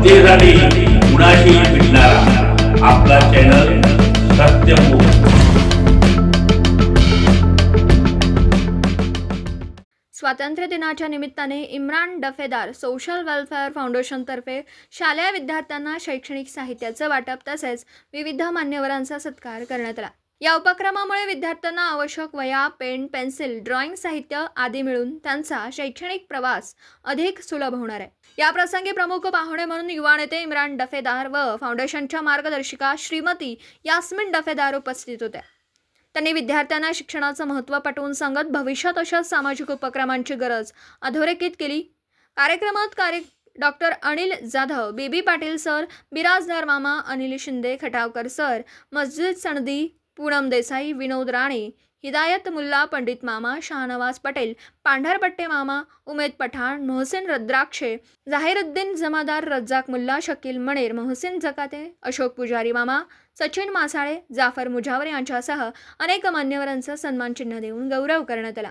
जनतेसाठी कुणाशी भेटणारा आपला चॅनल सत्यमुख स्वातंत्र्य दिनाच्या निमित्ताने इम्रान डफेदार सोशल वेलफेअर फाउंडेशनतर्फे शालेय विद्यार्थ्यांना शैक्षणिक साहित्याचं वाटप तसेच विविध मान्यवरांचा सत्कार करण्यात आला. या उपक्रमामुळे विद्यार्थ्यांना आवश्यक वया पेन पेन्सिल ड्रॉइंग साहित्य आदी मिळून त्यांचा शैक्षणिक प्रवास अधिक सुलभ होणार आहे. या प्रसंगी प्रमुख पाहुणे म्हणून युवा नेते इम्रान डफेदार व फाउंडेशनच्या मार्गदर्शिका श्रीमती यास्मिन डफेदार उपस्थित होत्या. त्यांनी विद्यार्थ्यांना शिक्षणाचं महत्त्व पटवून सांगत भविष्यात अशा सामाजिक उपक्रमांची गरज अधोरेखित केली. कार्यक्रमात कार्य doctor Anil Jadhav B B Patil sir Birajdar मामा अनिल शिंदे खटावकर सर मस्जिद सनदी पूनम देसाई विनोद राणे हिदायत मुल्ला पंडित मामा शाहनवाज पटेल पांढरपट्टे मामा उमेद पठाण मोहसिन रद्राक्षे जाहिरुद्दीन जमादार रज्जाक मुल्ला शकील मणेर मोहसिन जकाते अशोक पुजारी मामा सचिन मासाळे जाफर मुजावर यांच्यासह अनेक मान्यवरांचा सन्मानचिन्ह देऊन गौरव करण्यात आला.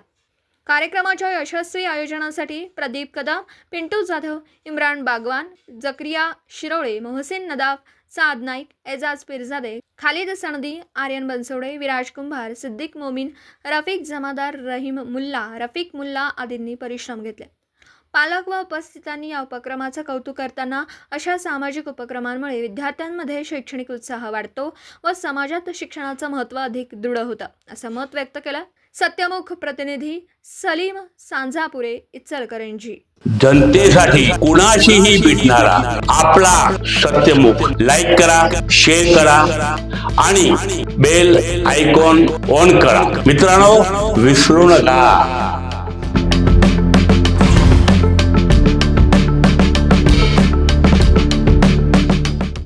कार्यक्रमाच्या यशस्वी आयोजनासाठी प्रदीप कदम पिंटू जाधव इम्रान बागवान जक्रिया शिरोळे मोहसिन नदाफ साद नाईक एजाज पिरजादे खालिद सनदी आर्यन बनसोडे विराज कुंभार सिद्दीक मोमीन रफिक जमादार रहीम मुल्ला रफिक मुल्ला आदींनी परिश्रम घेतले. पालक व उपस्थितांनी या उपक्रमाचं कौतुक करताना अशा सामाजिक उपक्रमांमुळे विद्यार्थ्यांमध्ये शैक्षणिक उत्साह वाढतो व समाजात शिक्षणाचं महत्त्व अधिक दृढ होतं असं मत व्यक्त केलं सत्यमुख प्रतिनिधी सलीम सांझापुरे इचलकरंजी. जनतेसाठी कुणाशीही भेटणारा आपला सत्यमुख लाईक करा शेअर करा आणि बेल आयकॉन ऑन करा. मित्रांनो विसरू नका.